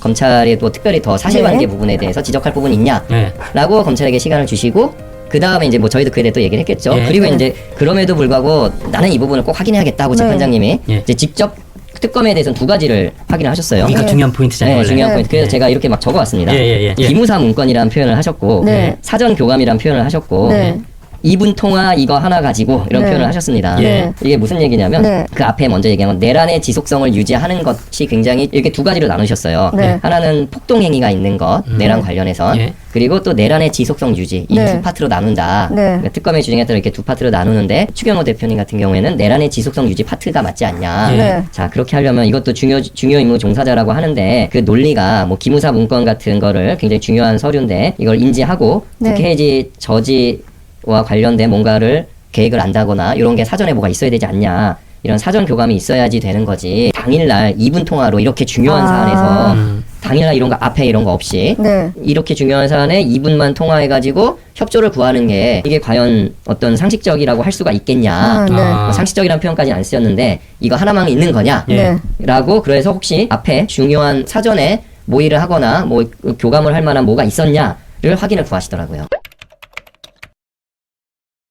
검찰이 또 특별히 더 사실관계 네. 부분에 대해서 지적할 부분이 있냐 네. 라고 검찰에게 시간을 주시고 그 다음에 이제 뭐 저희도 그에 대해 또 얘기를 했겠죠. 예. 그리고 네. 이제 그럼에도 불구하고 나는 이 부분을 꼭 확인해야겠다고 네. 재판장님이 예. 이제 직접 특검에 대해서는 두 가지를 확인을 하셨어요. 이거 네. 중요한 포인트잖아요. 네, 원래. 중요한 네. 포인트. 그래서 네. 제가 이렇게 막 적어왔습니다. 예, 예, 예. 예. 기무사 문건이라는 표현을 하셨고 네. 사전 교감이라는 표현을 하셨고 네. 이분 통화 이거 하나 가지고 이런 네. 표현을 하셨습니다. 예. 이게 무슨 얘기냐면 네. 그 앞에 먼저 얘기한 건 내란의 지속성을 유지하는 것이 굉장히 이렇게 두 가지로 나누셨어요. 네. 하나는 폭동 행위가 있는 것 내란 관련해서 예. 그리고 또 내란의 지속성 유지 이두 네. 파트로 나눈다. 네. 그러니까 특검의 주장에 따라 이렇게 두 파트로 나누는데 추경호 대표님 같은 경우에는 내란의 지속성 유지 파트가 맞지 않냐. 예. 네. 자 그렇게 하려면 이것도 중요 중요 임무 종사자라고 하는데 그 논리가 뭐 기무사 문건 같은 거를 굉장히 중요한 서류인데 이걸 인지하고 네. 국회 해지 저지와 관련된 뭔가를 계획을 안다거나 이런 게 사전에 뭐가 있어야 되지 않냐. 이런 사전 교감이 있어야지 되는 거지. 당일날 2분 통화로 이렇게 중요한 아. 사안에서 음. 당일날 이런 거 앞에 이런 거 없이 네. 이렇게 중요한 사안에 2분만 통화해가지고 협조를 구하는 게 이게 과연 어떤 상식적이라고 할 수가 있겠냐. 아, 네. 아. 뭐 상식적이라는 표현까지는 안 쓰였는데 이거 하나만 있는 거냐? 예. 네. 라고 그래서 혹시 앞에 중요한 사전에 모의를 하거나 뭐 교감을 할 만한 뭐가 있었냐를 확인을 구하시더라고요.